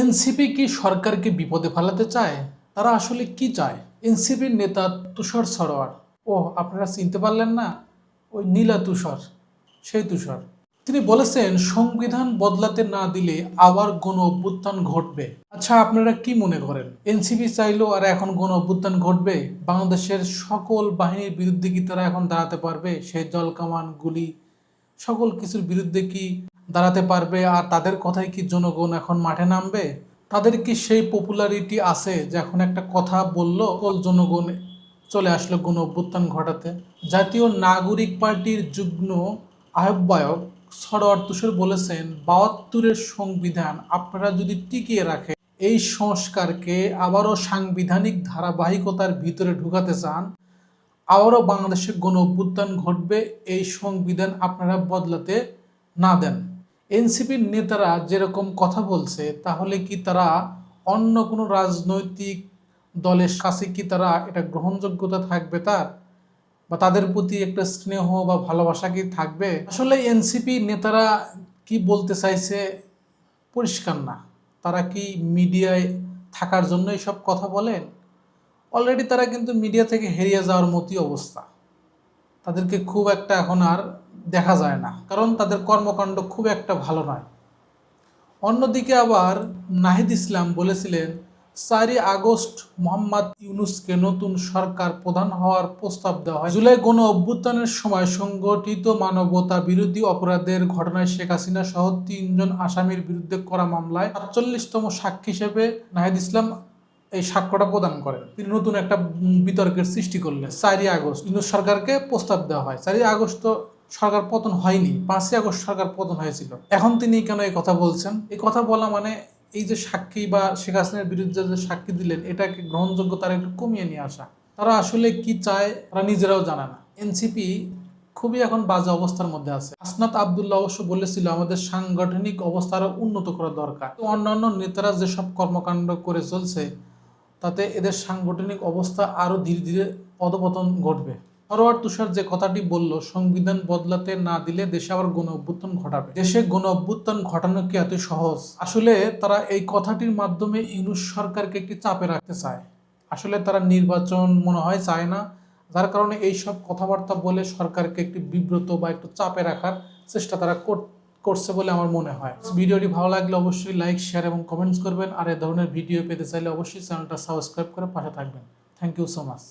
NCP কি সরকারকে বিপদে ফেলাতে চায়? তারা আসলে কি চায়? এনসিপির নেতা তুষার সরোয়ার। ও আপনারা চিনতে পারলেন না? ওই নীলা তুষার, সেই তুষার। তিনি বলেছেন, সংবিধান বদলাতে না দিলে আবার গণ অভ্যুত্থান ঘটবে। আচ্ছা আপনারা কি মনে করেন? এনসিপি চাইলো আর এখন গণ অভ্যুত্থান ঘটবে? বাংলাদেশের সকল বাহিনীর বিরুদ্ধে কি তারা এখন দাঁড়াতে পারবে? সেই জল কামান গুলি, সকল কিছুর বিরুদ্ধে কি দাঁড়াতে পারবে। আর তাদের কথাই কি জনগণ এখন মাঠে নামবে? তাদের কি সেই পপুলারিটি আছে যে এখন একটা কথা বলল সকল জনগণ চলে আসলো গণ অভ্যুত্থান ঘটাতে? জাতীয় নাগরিক পার্টির যুগ্ম আহ্বায়ক সরোয়ার তুষার বলেছেন, বাহাত্তরের সংবিধান আপনারা যদি টিকিয়ে রাখে, এই সংস্কারকে আবারও সাংবিধানিক ধারাবাহিকতার ভিতরে ঢুকাতে চান, আবারও বাংলাদেশে গণ অভ্যুত্থান ঘটবে, এই সংবিধান আপনারা বদলাতে না দেন। এনসিপির নেতারা যেরকম কথা বলছে, তাহলে কি তারা অন্য কোনো রাজনৈতিক দলের কাছে কি তারা এটা গ্রহণযোগ্যতা থাকবে তার? বা তাদের প্রতি একটা স্নেহ বা ভালোবাসা কি থাকবে? আসলে এনসিপি নেতারা কি বলতে চাইছে পরিষ্কার না। তারা কি মিডিয়ায় থাকার জন্য সব কথা বলেন? অলরেডি তারা কিন্তু মিডিয়া থেকে হেরিয়ে যাওয়ার মতোই অবস্থা। তাদেরকে খুব একটা এখন আর দেখা যায় না, কারণ তাদের কর্মকাণ্ড খুব একটা ভালো নয়। অন্যদিকে আবার নাহিদ ইসলাম বলেছিলেন, চারই আগস্ট মোহাম্মদ ইউনুসকে নতুন সরকার প্রধান হওয়ার প্রস্তাব দেওয়া হয়। জুলাই গণ অভ্যুত্থানের সময় সংগঠিত মানবতা বিরোধী অপরাধের ঘটনায় শেখ হাসিনা সহ তিনজন আসামির বিরুদ্ধে করা মামলায় সাতচল্লিশতম সাক্ষী হিসেবে নাহিদ ইসলাম এই সাক্ষ্যটা প্রদান করেন। তিনি নতুন একটা বিতর্কের সৃষ্টি করলেন। চারই আগস্ট ইউনুস সরকারকে প্রস্তাব দেওয়া হয়। চারই আগস্ট তো সরকার পতন হয়নি, পাঁচই আগস্ট সরকার পতন হয়েছিল। এখন তিনি কেন এই কথা বলছেন? এই কথা বলা মানে এই যে সাক্ষী বা শেখ হাসিনার বিরুদ্ধে যে সাক্ষী দিলেন, এটাকে গ্রহণযোগ্যতার একটু কমিয়ে নিয়ে আসা। তারা আসলে কি চায়, তারা নিজেরাও জানে না। এনসিপি খুবই এখন বাজে অবস্থার মধ্যে আছে। আসনাত আবদুল্লাহ অবশ্য বলেছিল, আমাদের সাংগঠনিক অবস্থা আরও উন্নত করা দরকার। অন্যান্য নেতারা যেসব কর্মকাণ্ড করে চলছে, তাতে এদের সাংগঠনিক অবস্থা আরও ধীরে ধীরে অধপতন ঘটবে। ফরওয়ার্ড তুষার যে কথাটি বলল, সংবিধান বদলাতে না দিলে দেশে আবার গণ অভ্যুত্থান ঘটাবে। দেশে গণ অভ্যুত্থান ঘটানো কি এত সহজ? আসলে তারা এই কথাটির মাধ্যমে ইউনুস সরকারকে একটি চাপে রাখতে চায়। আসলে তারা নির্বাচন মনে হয় চায় না, যার কারণে এই সব কথাবার্তা বলে সরকারকে একটি বিব্রত বা একটু চাপে রাখার চেষ্টা তারা কর- করছে বলে আমার মনে হয়। ভিডিওটি ভালো লাগলে অবশ্যই লাইক, শেয়ার এবং কমেন্টস করবেন। আর এ ধরনের ভিডিও পেতে চাইলে অবশ্যই চ্যানেলটা সাবস্ক্রাইব করে পাশে থাকবেন। Thank you so much.